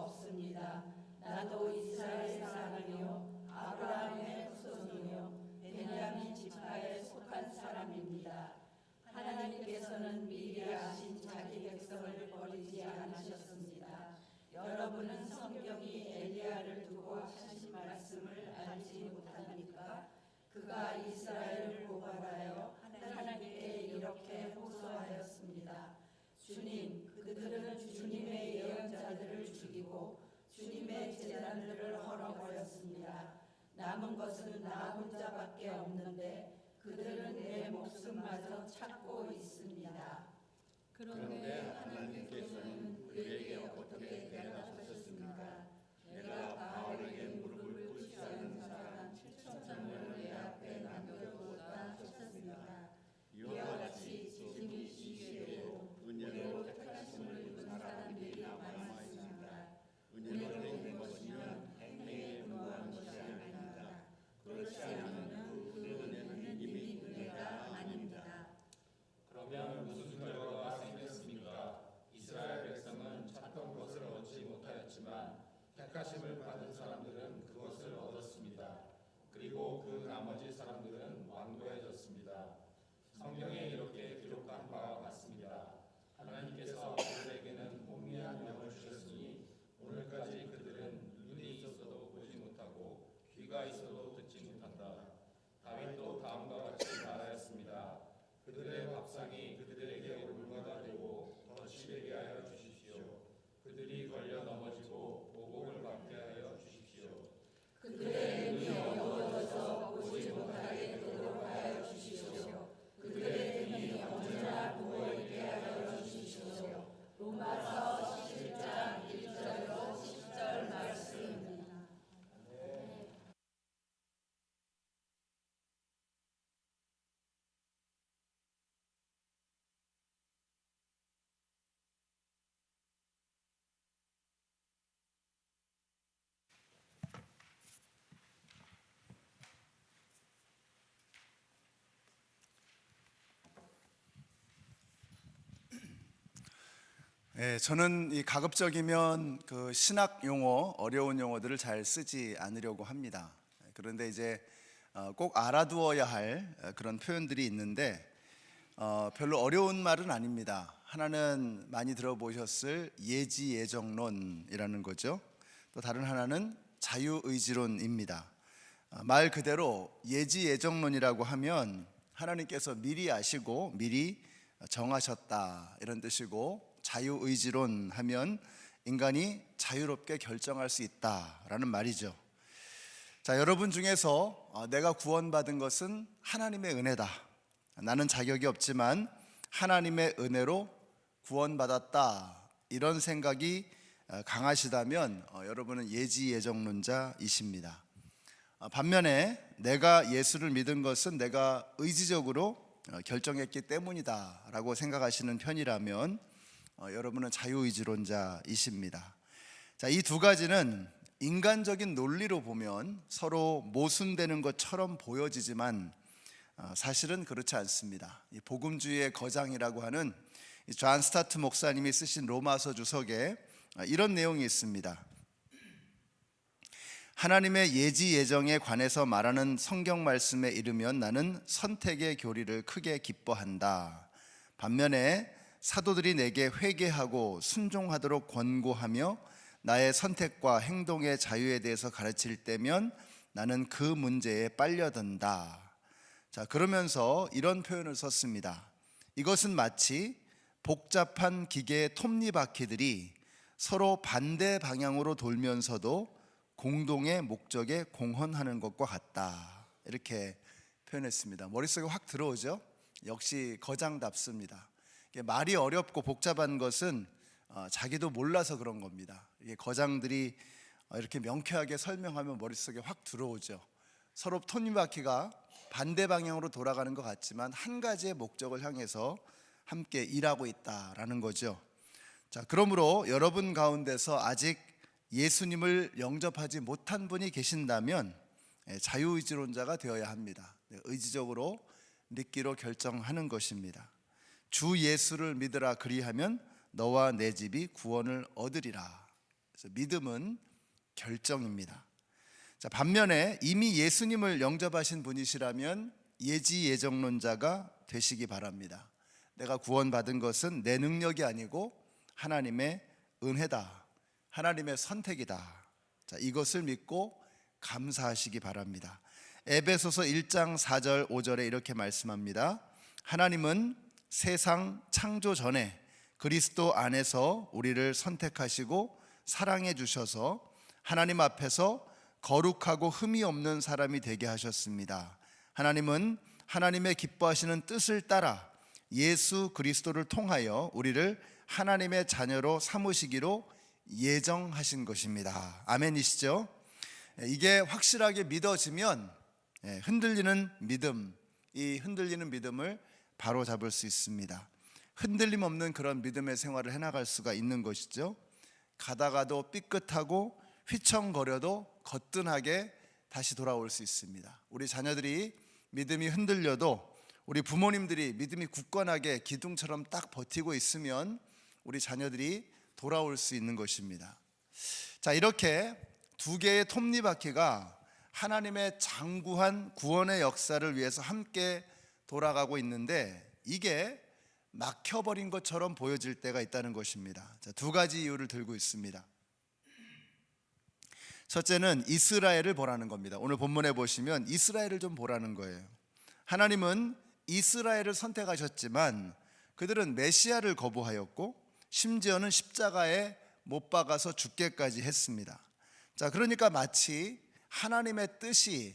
없습니다. 나도 이스라엘 사람이요 아브라함의 후손이요 베냐민 지파에 속한 사람입니다. 하나님께서는 미리 아신 자기 백성을 버리지 않으셨습니다. 여러분은 성경이 엘리야를 두고 하신 말씀을 알지 못합니까? 그가 이스라엘을 고발하여 하나님께 이렇게 호소하였습니다. 죽이고 주님의 제단들을 헐어버렸습니다. 남은 것은 나 혼자밖에 없는데 그들은 내 목숨마저 찾고 있습니다. 그런데 하나님께서는 그에게 어떻게 대답하셨습니까? 내가 바알에게 무릎을 꿇지 않은 사람 7천 명을 내 앞에 남겨두었다 하셨습니다. 이와 같이 지금 이 시기에도 은혜로 택하심을 입은 사람들이 남아 있습니다. 은혜로 된 것이면 행위에 불과한 것이 아닙니다. 그렇지 않으면 그 은혜는 이미 은혜가 아닙니다. 그러면 무슨 결과가 생겼습니까? 이스라엘 백성은 찾던 것을 얻지 못하였지만 택하심을 받은 사람들은 그것을 얻었습니다. 그리고 그 나머지 사람들은 완고해졌습니다. 성경에 이렇게 기록한 바와 같습니다. 하나님께서 그들에게는 혼미한 영을 주셨으니 오늘까지 그들은 눈이 있어도 보지 못하고 귀가 있어도 듣지 못한다. 다윗도 다음과 같이 말하였습니다. 그들의 밥상이 그들에게 올무가 되고 더 치되게 하여 주십시오. 그들이 걸려 넘어지고 보복을 받게 하여 주십시오. 그들의 눈이 어두워져서 보지 못하게 되도록 하여 주십시오. 그들의 등이 언제나 부어있게 하여 주십시오. 로마서 11장 1절로 10절 말씀입니다. 예, 저는 이 가급적이면 그 신학 용어, 어려운 용어들을 잘 쓰지 않으려고 합니다. 그런데 이제 어, 꼭 알아두어야 할 어, 그런 표현들이 있는데 어, 별로 어려운 말은 아닙니다. 하나는 많이 들어보셨을 예지 예정론이라는 거죠. 또 다른 하나는 자유의지론입니다. 어, 말 그대로 예지 예정론이라고 하면 하나님께서 미리 아시고 미리 정하셨다 이런 뜻이고 자유의지론 하면 인간이 자유롭게 결정할 수 있다라는 말이죠. 자, 여러분 중에서 어, 내가 구원받은 것은 하나님의 은혜다. 나는 자격이 없지만 하나님의 은혜로 구원받았다. 이런 생각이 어, 강하시다면 어, 여러분은 예지예정론자이십니다. 어, 반면에 내가 예수를 믿은 것은 내가 의지적으로 어, 결정했기 때문이다라고 생각하시는 편이라면 어, 여러분은 자유의지론자이십니다. 자, 이 두 가지는 인간적인 논리로 보면 서로 모순되는 것처럼 보여지지만 어, 사실은 그렇지 않습니다. 이 복음주의의 거장이라고 하는 이존 스타트 목사님이 쓰신 로마서 주석에 어, 이런 내용이 있습니다. 하나님의 예지 예정에 관해서 말하는 성경 말씀에 이르면 나는 선택의 교리를 크게 기뻐한다. 반면에 사도들이 내게 회개하고 순종하도록 권고하며 나의 선택과 행동의 자유에 대해서 가르칠 때면 나는 그 문제에 빨려든다. 자, 그러면서 이런 표현을 썼습니다. 이것은 마치 복잡한 기계의 톱니바퀴들이 서로 반대 방향으로 돌면서도 공동의 목적에 공헌하는 것과 같다. 이렇게 표현했습니다. 머릿속에 확 들어오죠? 역시 거장답습니다. 말이 어렵고 복잡한 것은 어, 자기도 몰라서 그런 겁니다. 이게 거장들이 어, 이렇게 명쾌하게 설명하면 머릿속에 확 들어오죠. 서로 톱니바퀴가 반대 방향으로 돌아가는 것 같지만 한 가지의 목적을 향해서 함께 일하고 있다라는 거죠. 자, 그러므로 여러분 가운데서 아직 예수님을 영접하지 못한 분이 계신다면 예, 자유의지론자가 되어야 합니다. 네, 의지적으로 믿기로 결정하는 것입니다. 주 예수를 믿으라 그리하면 너와 내 집이 구원을 얻으리라. 그래서 믿음은 결정입니다. 자, 반면에 이미 예수님을 영접하신 분이시라면 예지 예정론자가 되시기 바랍니다. 내가 구원받은 것은 내 능력이 아니고 하나님의 은혜다. 하나님의 선택이다. 자, 이것을 믿고 감사하시기 바랍니다. 에베소서 1장 4절 5절에 이렇게 말씀합니다. 하나님은 세상 창조 전에 그리스도 안에서 우리를 선택하시고 사랑해 주셔서 하나님 앞에서 거룩하고 흠이 없는 사람이 되게 하셨습니다. 하나님은 하나님의 기뻐하시는 뜻을 따라 예수 그리스도를 통하여 우리를 하나님의 자녀로 삼으시기로 예정하신 것입니다. 아멘이시죠? 이게 확실하게 믿어지면 예, 흔들리는 믿음, 이 흔들리는 믿음을 바로 잡을 수 있습니다. 흔들림 없는 그런 믿음의 생활을 해나갈 수가 있는 것이죠. 가다가도 삐끗하고 휘청거려도 거뜬하게 다시 돌아올 수 있습니다. 우리 자녀들이 믿음이 흔들려도 우리 부모님들이 믿음이 굳건하게 기둥처럼 딱 버티고 있으면 우리 자녀들이 돌아올 수 있는 것입니다. 자, 이렇게 두 개의 톱니바퀴가 하나님의 장구한 구원의 역사를 위해서 함께 돌아가고 있는데 이게 막혀버린 것처럼 보여질 때가 있다는 것입니다. 자, 두 가지 이유를 들고 있습니다. 첫째는 이스라엘을 보라는 겁니다. 오늘 본문에 보시면 이스라엘을 좀 보라는 거예요. 하나님은 이스라엘을 선택하셨지만 그들은 메시아를 거부하였고 심지어는 십자가에 못 박아서 죽게까지 했습니다. 자, 그러니까 마치 하나님의 뜻이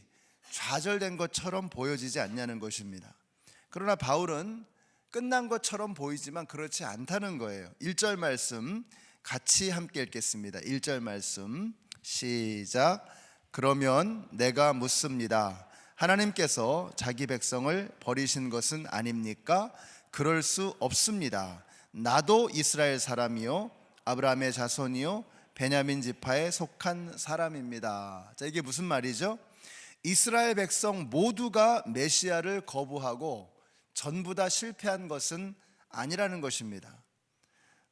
좌절된 것처럼 보여지지 않냐는 것입니다. 그러나 바울은 끝난 것처럼 보이지만 그렇지 않다는 거예요. 1절 말씀 같이 함께 읽겠습니다. 1절 말씀 시작. 그러면 내가 묻습니다. 하나님께서 자기 백성을 버리신 것은 아닙니까? 그럴 수 없습니다. 나도 이스라엘 사람이요 아브라함의 자손이요 베냐민 지파에 속한 사람입니다. 자, 이게 무슨 말이죠? 이스라엘 백성 모두가 메시아를 거부하고 전부 다 실패한 것은 아니라는 것입니다.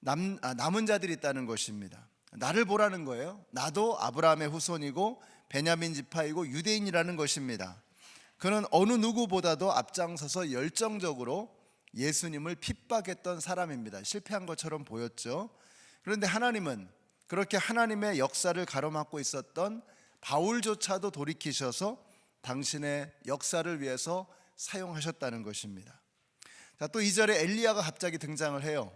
남, 아, 남은 자들이 있다는 것입니다. 나를 보라는 거예요. 나도 아브라함의 후손이고 베냐민 지파이고 유대인이라는 것입니다. 그는 어느 누구보다도 앞장서서 열정적으로 예수님을 핍박했던 사람입니다. 실패한 것처럼 보였죠. 그런데 하나님은 그렇게 하나님의 역사를 가로막고 있었던 바울조차도 돌이키셔서 당신의 역사를 위해서 사용하셨다는 것입니다. 자, 또 2절에 엘리야가 갑자기 등장을 해요.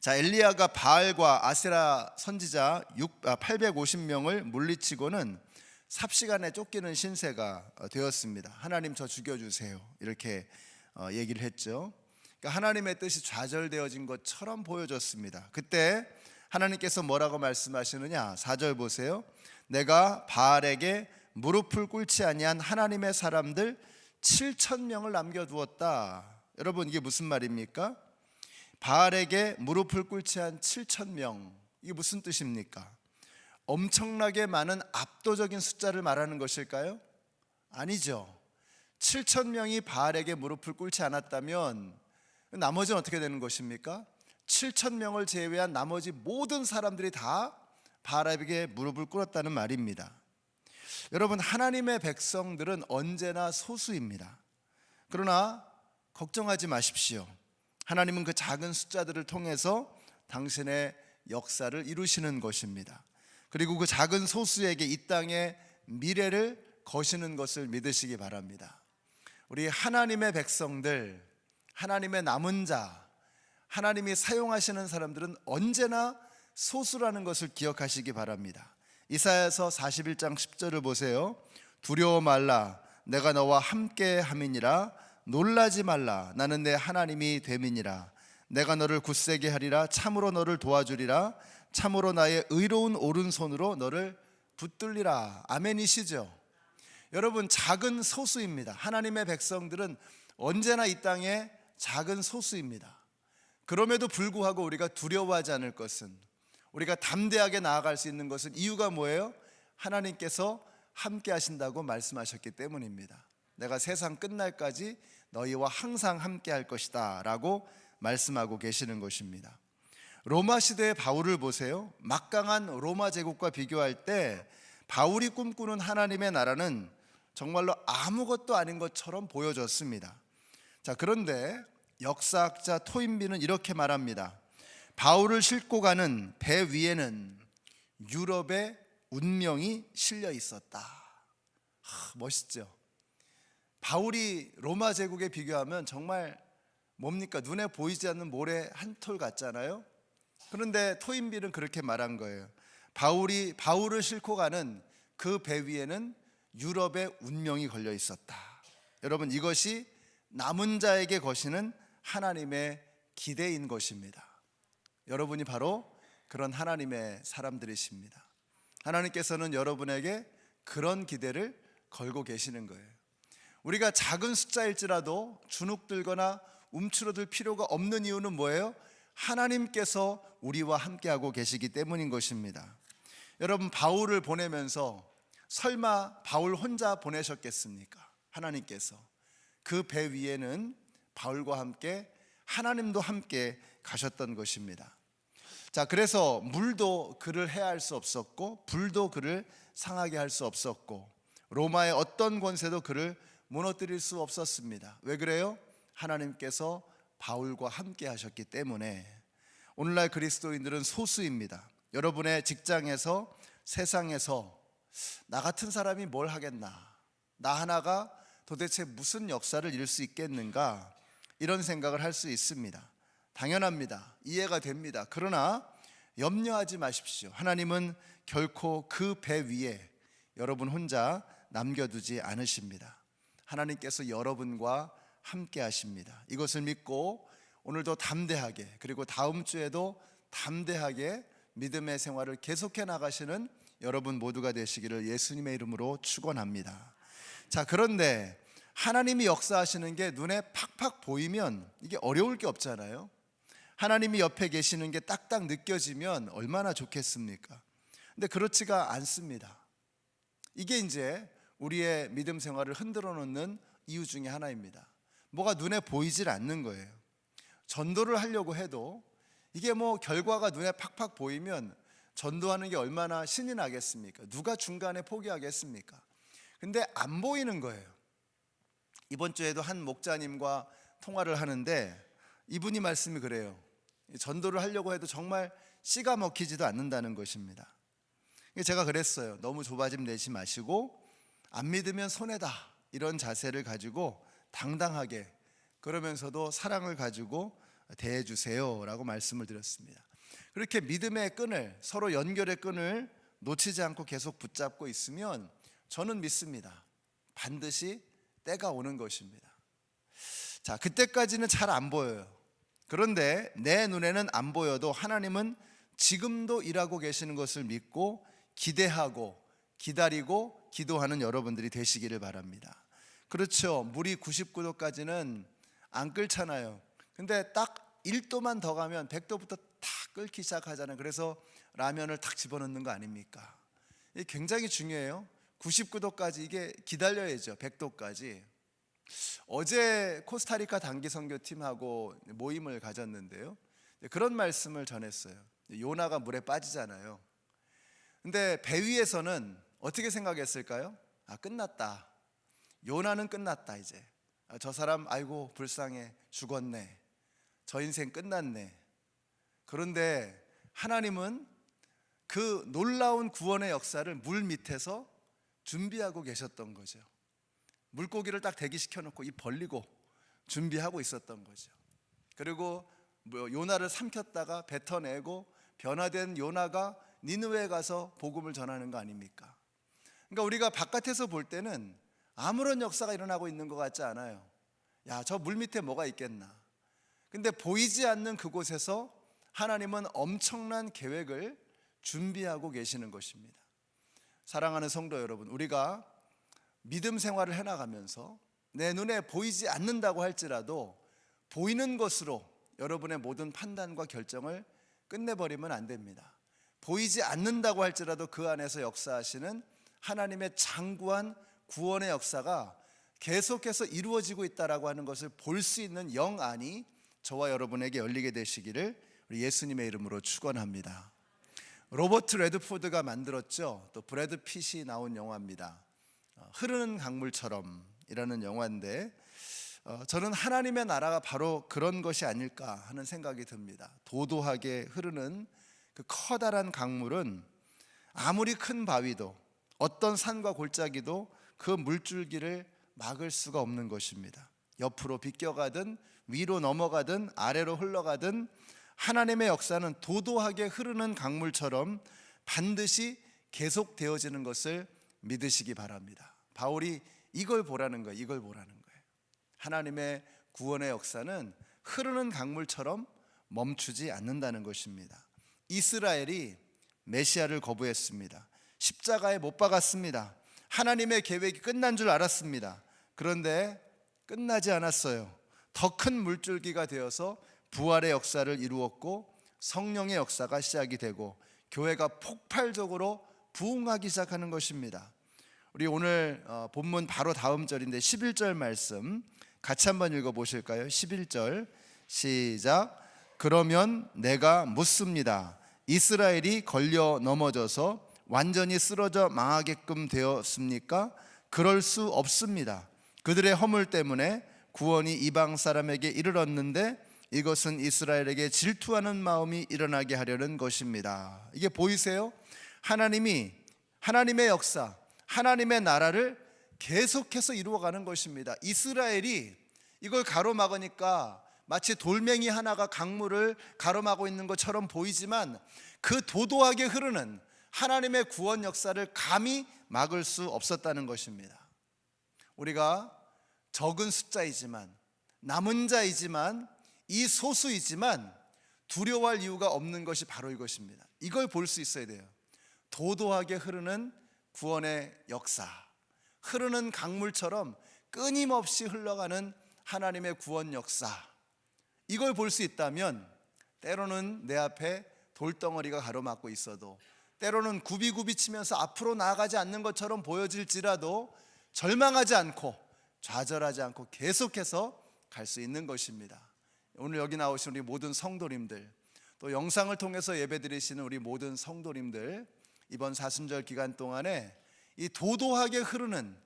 자, 엘리야가 바알과 아세라 선지자 850명을 물리치고는 삽시간에 쫓기는 신세가 되었습니다. 하나님 저 죽여 주세요. 이렇게 어, 얘기를 했죠. 그러니까 하나님의 뜻이 좌절되어진 것처럼 보여졌습니다. 그때 하나님께서 뭐라고 말씀하시느냐? 4절 보세요. 내가 바알에게 무릎을 꿇지 아니한 하나님의 사람들 7천 명을 남겨 두었다. 여러분 이게 무슨 말입니까? 바알에게 무릎을 꿇지 않은 7천 명. 이게 무슨 뜻입니까? 엄청나게 많은 압도적인 숫자를 말하는 것일까요? 아니죠. 7천 명이 바알에게 무릎을 꿇지 않았다면 나머지는 어떻게 되는 것입니까? 7천 명을 제외한 나머지 모든 사람들이 다 바알에게 무릎을 꿇었다는 말입니다. 여러분 하나님의 백성들은 언제나 소수입니다. 그러나 걱정하지 마십시오. 하나님은 그 작은 숫자들을 통해서 당신의 역사를 이루시는 것입니다. 그리고 그 작은 소수에게 이 땅의 미래를 거시는 것을 믿으시기 바랍니다. 우리 하나님의 백성들, 하나님의 남은 자, 하나님이 사용하시는 사람들은 언제나 소수라는 것을 기억하시기 바랍니다. 이사야서 41장 10절을 보세요. 두려워 말라. 내가 너와 함께 함이니라. 놀라지 말라. 나는 내 하나님이 됨이니라. 내가 너를 굳세게 하리라. 참으로 너를 도와주리라. 참으로 나의 의로운 오른손으로 너를 붙들리라. 아멘이시죠? 여러분 작은 소수입니다. 하나님의 백성들은 언제나 이 땅에 작은 소수입니다. 그럼에도 불구하고 우리가 두려워하지 않을 것은 우리가 담대하게 나아갈 수 있는 것은 이유가 뭐예요? 하나님께서 함께 하신다고 말씀하셨기 때문입니다. 내가 세상 끝날까지 너희와 항상 함께 할 것이다 라고 말씀하고 계시는 것입니다. 로마 시대의 바울을 보세요. 막강한 로마 제국과 비교할 때 바울이 꿈꾸는 하나님의 나라는 정말로 아무것도 아닌 것처럼 보여졌습니다. 자, 그런데 역사학자 토인비는 이렇게 말합니다. 바울을 싣고 가는 배 위에는 유럽의 운명이 실려 있었다. 하, 멋있죠. 바울이 로마 제국에 비교하면 정말 뭡니까 눈에 보이지 않는 모래 한 톨 같잖아요. 그런데 토인비는 그렇게 말한 거예요. 바울이 바울을 싣고 가는 그 배 위에는 유럽의 운명이 걸려 있었다. 여러분 이것이 남은 자에게 거시는 하나님의 기대인 것입니다. 여러분이 바로 그런 하나님의 사람들이십니다. 하나님께서는 여러분에게 그런 기대를 걸고 계시는 거예요. 우리가 작은 숫자일지라도 주눅들거나 움츠러들 필요가 없는 이유는 뭐예요? 하나님께서 우리와 함께하고 계시기 때문인 것입니다. 여러분 바울을 보내면서 설마 바울 혼자 보내셨겠습니까? 하나님께서 그 배 위에는 바울과 함께 하나님도 함께 가셨던 것입니다. 자, 그래서 물도 그를 해할 수 없었고 불도 그를 상하게 할 수 없었고 로마의 어떤 권세도 그를 무너뜨릴 수 없었습니다. 왜 그래요? 하나님께서 바울과 함께 하셨기 때문에 오늘날 그리스도인들은 소수입니다. 여러분의 직장에서 세상에서 나 같은 사람이 뭘 하겠나? 나 하나가 도대체 무슨 역사를 이룰 수 있겠는가? 이런 생각을 할 수 있습니다. 당연합니다. 이해가 됩니다. 그러나 염려하지 마십시오. 하나님은 결코 그 배 위에 여러분 혼자 남겨두지 않으십니다. 하나님께서 여러분과 함께 하십니다. 이것을 믿고 오늘도 담대하게 그리고 다음 주에도 담대하게 믿음의 생활을 계속해 나가시는 여러분 모두가 되시기를 예수님의 이름으로 축원합니다. 자, 그런데 하나님이 역사하시는 게 눈에 팍팍 보이면 이게 어려울 게 없잖아요. 하나님이 옆에 계시는 게 딱딱 느껴지면 얼마나 좋겠습니까? 근데 그렇지가 않습니다. 이게 이제 우리의 믿음 생활을 흔들어 놓는 이유 중에 하나입니다. 뭐가 눈에 보이질 않는 거예요. 전도를 하려고 해도 이게 뭐 결과가 눈에 팍팍 보이면 전도하는 게 얼마나 신이 나겠습니까? 누가 중간에 포기하겠습니까? 근데 안 보이는 거예요. 이번 주에도 한 목자님과 통화를 하는데 이분이 말씀이 그래요. 전도를 하려고 해도 정말 씨가 먹히지도 않는다는 것입니다. 제가 그랬어요. 너무 조바심 내지 마시고 안 믿으면 손해다 이런 자세를 가지고 당당하게 그러면서도 사랑을 가지고 대해 주세요라고 말씀을 드렸습니다. 그렇게 믿음의 끈을 서로 연결의 끈을 놓치지 않고 계속 붙잡고 있으면 저는 믿습니다. 반드시 때가 오는 것입니다. 자, 그때까지는 잘 안 보여요. 그런데 내 눈에는 안 보여도 하나님은 지금도 일하고 계시는 것을 믿고 기대하고 기다리고 기도하는 여러분들이 되시기를 바랍니다. 그렇죠. 물이 99도까지는 안 끓잖아요. 근데 딱 1도만 더 가면 100도부터 탁 끓기 시작하잖아요. 그래서 라면을 탁 집어넣는 거 아닙니까? 이게 굉장히 중요해요. 99도까지 이게 기다려야죠. 100도까지. 어제 코스타리카 단기 선교팀하고 모임을 가졌는데요. 그런 말씀을 전했어요. 요나가 물에 빠지잖아요. 근데 배 위에서는 어떻게 생각했을까요? 아, 끝났다. 요나는 끝났다, 이제. 아, 저 사람, 아이고, 불쌍해. 죽었네. 저 인생 끝났네. 그런데 하나님은 그 놀라운 구원의 역사를 물 밑에서 준비하고 계셨던 거죠. 물고기를 딱 대기시켜 놓고 입 벌리고 준비하고 있었던 거죠. 그리고 뭐 요나를 삼켰다가 뱉어내고 변화된 요나가 니느웨에 가서 복음을 전하는 거 아닙니까? 그러니까 우리가 바깥에서 볼 때는 아무런 역사가 일어나고 있는 것 같지 않아요. 야, 저 물 밑에 뭐가 있겠나? 근데 보이지 않는 그곳에서 하나님은 엄청난 계획을 준비하고 계시는 것입니다. 사랑하는 성도 여러분, 우리가 믿음 생활을 해나가면서 내 눈에 보이지 않는다고 할지라도 보이는 것으로 여러분의 모든 판단과 결정을 끝내버리면 안 됩니다. 보이지 않는다고 할지라도 그 안에서 역사하시는 하나님의 장구한 구원의 역사가 계속해서 이루어지고 있다라고 하는 것을 볼 수 있는 영안이 저와 여러분에게 열리게 되시기를 우리 예수님의 이름으로 축원합니다. 로버트 레드포드가 만들었죠. 또 브래드 핏이 나온 영화입니다. 어, 흐르는 강물처럼이라는 영화인데 어, 저는 하나님의 나라가 바로 그런 것이 아닐까 하는 생각이 듭니다. 도도하게 흐르는 그 커다란 강물은 아무리 큰 바위도 어떤 산과 골짜기도 그 물줄기를 막을 수가 없는 것입니다. 옆으로 비껴가든 위로 넘어가든 아래로 흘러가든 하나님의 역사는 도도하게 흐르는 강물처럼 반드시 계속되어지는 것을 믿으시기 바랍니다. 바울이 이걸 보라는 거예요. 이걸 보라는 거예요. 하나님의 구원의 역사는 흐르는 강물처럼 멈추지 않는다는 것입니다. 이스라엘이 메시아를 거부했습니다. 십자가에 못 박았습니다. 하나님의 계획이 끝난 줄 알았습니다. 그런데 끝나지 않았어요. 더 큰 물줄기가 되어서 부활의 역사를 이루었고 성령의 역사가 시작이 되고 교회가 폭발적으로 부흥하기 시작하는 것입니다. 우리 오늘 어, 본문 바로 다음 절인데 11절 말씀 같이 한번 읽어 보실까요? 11절 시작. 그러면 내가 묻습니다. 이스라엘이 걸려 넘어져서 완전히 쓰러져 망하게끔 되었습니까? 그럴 수 없습니다. 그들의 허물 때문에 구원이 이방 사람에게 이르렀는데 이것은 이스라엘에게 질투하는 마음이 일어나게 하려는 것입니다. 이게 보이세요? 하나님이 하나님의 역사, 하나님의 나라를 계속해서 이루어가는 것입니다. 이스라엘이 이걸 가로막으니까 마치 돌멩이 하나가 강물을 가로막고 있는 것처럼 보이지만 그 도도하게 흐르는 하나님의 구원 역사를 감히 막을 수 없었다는 것입니다. 우리가 적은 숫자이지만 남은 자이지만 이 소수이지만 두려워할 이유가 없는 것이 바로 이것입니다. 이걸 볼 수 있어야 돼요. 도도하게 흐르는 구원의 역사, 흐르는 강물처럼 끊임없이 흘러가는 하나님의 구원 역사. 이걸 볼 수 있다면 때로는 내 앞에 돌덩어리가 가로막고 있어도 때로는 굽이굽이 치면서 앞으로 나아가지 않는 것처럼 보여질지라도 절망하지 않고 좌절하지 않고 계속해서 갈 수 있는 것입니다. 오늘 여기 나오신 우리 모든 성도님들 또 영상을 통해서 예배드리시는 우리 모든 성도님들 이번 사순절 기간 동안에 이 도도하게 흐르는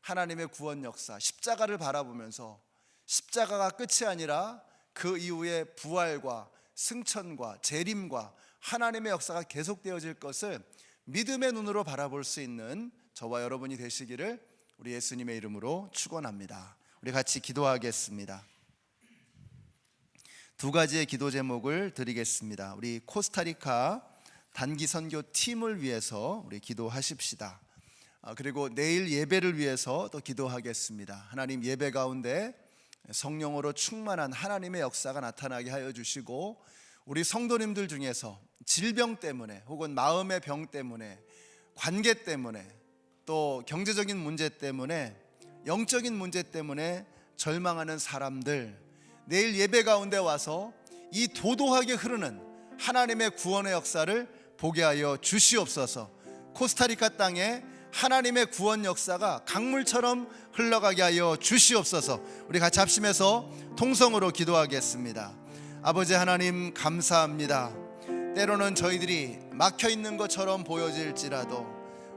하나님의 구원 역사 십자가를 바라보면서 십자가가 끝이 아니라 그 이후에 부활과 승천과 재림과 하나님의 역사가 계속되어질 것을 믿음의 눈으로 바라볼 수 있는 저와 여러분이 되시기를 우리 예수님의 이름으로 축원합니다. 우리 같이 기도하겠습니다. 두 가지의 기도 제목을 드리겠습니다. 우리 코스타리카 단기 선교 팀을 위해서 우리 기도하십시다. 아, 그리고 내일 예배를 위해서 또 기도하겠습니다. 하나님 예배 가운데 성령으로 충만한 하나님의 역사가 나타나게 하여 주시고 우리 성도님들 중에서 질병 때문에 혹은 마음의 병 때문에 관계 때문에 또 경제적인 문제 때문에 영적인 문제 때문에 절망하는 사람들 내일 예배 가운데 와서 이 도도하게 흐르는 하나님의 구원의 역사를 보게 하여 주시옵소서. 코스타리카 땅에 하나님의 구원 역사가 강물처럼 흘러가게 하여 주시옵소서. 우리 같이 합심해서 통성으로 기도하겠습니다. 아버지 하나님 감사합니다. 때로는 저희들이 막혀 있는 것처럼 보여질지라도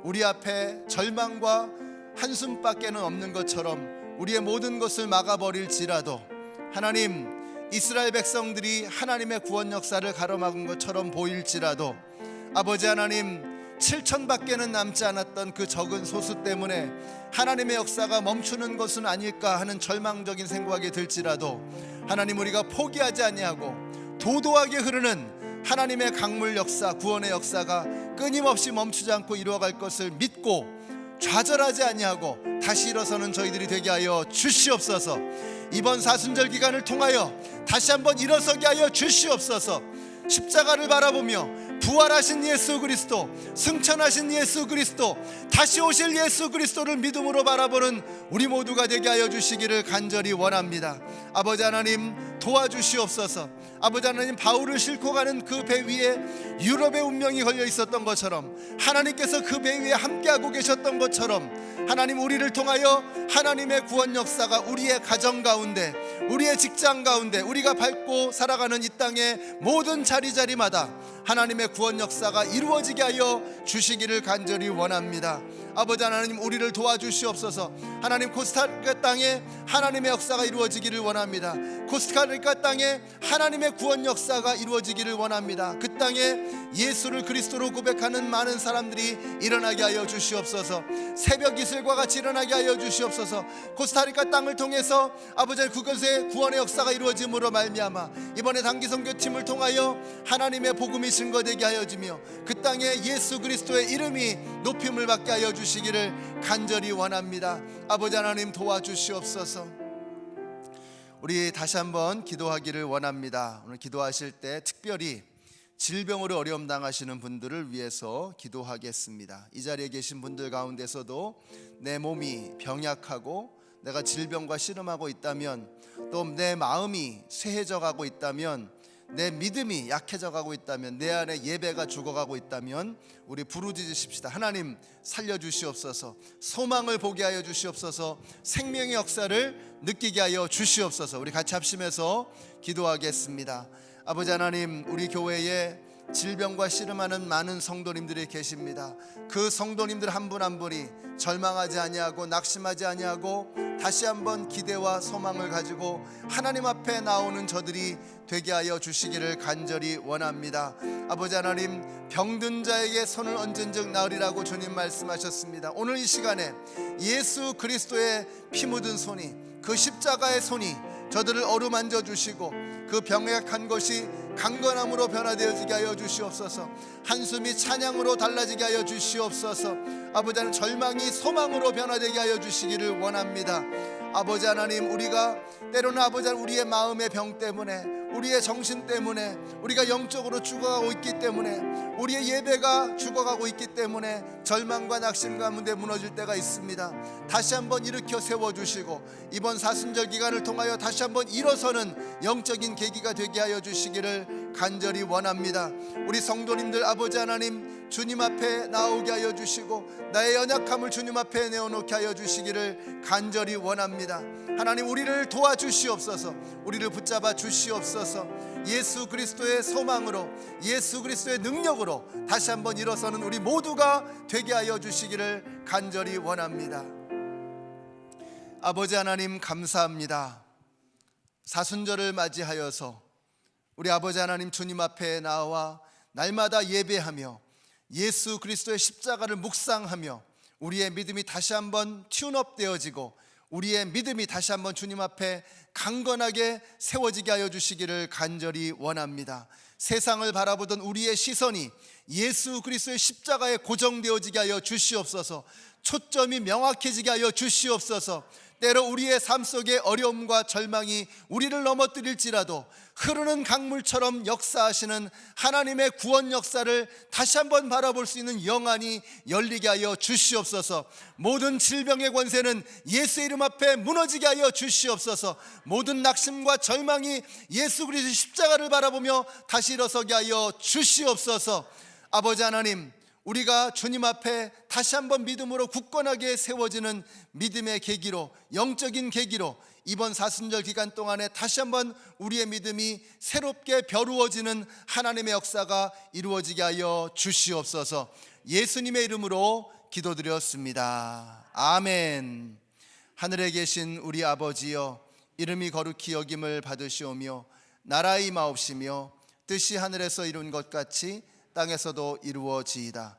우리 앞에 절망과 한숨밖에는 없는 것처럼 우리의 모든 것을 막아버릴지라도 하나님 이스라엘 백성들이 하나님의 구원 역사를 가로막은 것처럼 보일지라도 아버지 하나님 7천밖에는 남지 않았던 그 적은 소수 때문에 하나님의 역사가 멈추는 것은 아닐까 하는 절망적인 생각이 들지라도 하나님 우리가 포기하지 아니하고 도도하게 흐르는 하나님의 강물 역사 구원의 역사가 끊임없이 멈추지 않고 이루어갈 것을 믿고 좌절하지 아니하고 다시 일어서는 저희들이 되게 하여 주시옵소서. 이번 사순절 기간을 통하여 다시 한번 일어서게 하여 주시옵소서. 십자가를 바라보며 부활하신 예수 그리스도, 승천하신 예수 그리스도, 다시 오실 예수 그리스도를 믿음으로 바라보는 우리 모두가 되게 하여 주시기를 간절히 원합니다. 아버지 하나님 도와주시옵소서. 아버지 하나님 바울을 싣고 가는 그 배 위에 유럽의 운명이 걸려 있었던 것처럼 하나님께서 그 배 위에 함께하고 계셨던 것처럼 하나님 우리를 통하여 하나님의 구원 역사가 우리의 가정 가운데 우리의 직장 가운데 우리가 밟고 살아가는 이 땅의 모든 자리자리마다 하나님의 구원 역사가 이루어지게 하여 주시기를 간절히 원합니다. 아버지 하나님 우리를 도와주시옵소서. 하나님 코스타리카 땅에 하나님의 역사가 이루어지기를 원합니다. 코스타리카 땅에 하나님의 구원 역사가 이루어지기를 원합니다. 그 땅에 예수를 그리스도로 고백하는 많은 사람들이 일어나게 하여 주시옵소서. 새벽 이슬과 같이 일어나게 하여 주시옵소서. 코스타리카 땅을 통해서 아버지 그것의 구원의 역사가 이루어짐으로 말미암아 이번에 단기 선교팀을 통하여 하나님의 복음이 증거되게 하여 주며 그 땅에 예수 그리스도의 이름이 높임을 받게 하여 주시 기를 간절히 원합니다. 아버지 하나님 도와주시옵소서. 우리 다시 한번 기도하기를 원합니다. 오늘 기도하실 때 특별히 질병으로 어려움 당하시는 분들을 위해서 기도하겠습니다. 이 자리에 계신 분들 가운데서도 내 몸이 병약하고 내가 질병과 씨름하고 있다면 또 내 마음이 쇠해져 가고 있다면 내 믿음이 약해져 가고 있다면 내 안에 예배가 죽어가고 있다면 우리 부르짖으십시다. 하나님 살려 주시옵소서. 소망을 보게 하여 주시옵소서. 생명의 역사를 느끼게 하여 주시옵소서. 우리 같이 합심해서 기도하겠습니다. 아버지 하나님 우리 교회에 질병과 씨름하는 많은 성도님들이 계십니다. 그 성도님들 한 분 한 분이 절망하지 아니하고 낙심하지 아니하고 다시 한번 기대와 소망을 가지고 하나님 앞에 나오는 저들이 되게 하여 주시기를 간절히 원합니다. 아버지 하나님 병든 자에게 손을 얹은즉 나으리라고 주님 말씀하셨습니다. 오늘 이 시간에 예수 그리스도의 피 묻은 손이 그 십자가의 손이 저들을 어루만져 주시고 그 병약한 것이 강건함으로 변화되어지게 하여 주시옵소서. 한숨이 찬양으로 달라지게 하여 주시옵소서. 아버지는 절망이 소망으로 변화되게 하여 주시기를 원합니다. 아버지 하나님 우리가 때로는 아버지 하나님 우리의 마음의 병 때문에 우리의 정신 때문에 우리가 영적으로 죽어가고 있기 때문에 우리의 예배가 죽어가고 있기 때문에 절망과 낙심 가운데 무너질 때가 있습니다. 다시 한번 일으켜 세워 주시고 이번 사순절 기간을 통하여 다시 한번 일어서는 영적인 계기가 되게 하여 주시기를 간절히 원합니다. 우리 성도님들 아버지 하나님 주님 앞에 나오게 하여 주시고 나의 연약함을 주님 앞에 내어놓게 하여 주시기를 간절히 원합니다. 하나님 우리를 도와주시옵소서. 우리를 붙잡아 주시 옵소서. 예수 그리스도의 소망으로 예수 그리스도의 능력으로 다시 한번 일어서는 우리 모두가 되게 하여 주시기를 간절히 원합니다. 아버지 하나님 감사합니다. 사순절을 맞이하여서 우리 아버지 하나님 주님 앞에 나와 날마다 예배하며 예수 그리스도의 십자가를 묵상하며 우리의 믿음이 다시 한번 튠업 되어지고 우리의 믿음이 다시 한번 주님 앞에 강건하게 세워지게 하여 주시기를 간절히 원합니다. 세상을 바라보던 우리의 시선이 예수 그리스도의 십자가에 고정되어지게 하여 주시옵소서. 초점이 명확해지게 하여 주시옵소서. 때로 우리의 삶 속에 어려움과 절망이 우리를 넘어뜨릴지라도 흐르는 강물처럼 역사하시는 하나님의 구원 역사를 다시 한번 바라볼 수 있는 영안이 열리게 하여 주시옵소서. 모든 질병의 권세는 예수 이름 앞에 무너지게 하여 주시옵소서. 모든 낙심과 절망이 예수 그리스도 십자가를 바라보며 다시 일어서게 하여 주시옵소서. 아버지 하나님 우리가 주님 앞에 다시 한번 믿음으로 굳건하게 세워지는 믿음의 계기로 영적인 계기로 이번 사순절 기간 동안에 다시 한번 우리의 믿음이 새롭게 벼루어지는 하나님의 역사가 이루어지게 하여 주시옵소서. 예수님의 이름으로 기도드렸습니다. 아멘. 하늘에 계신 우리 아버지여 이름이 거룩히 여김을 받으시오며 나라의 마옵시며 뜻이 하늘에서 이룬 것 같이 땅에서도 이루어지이다.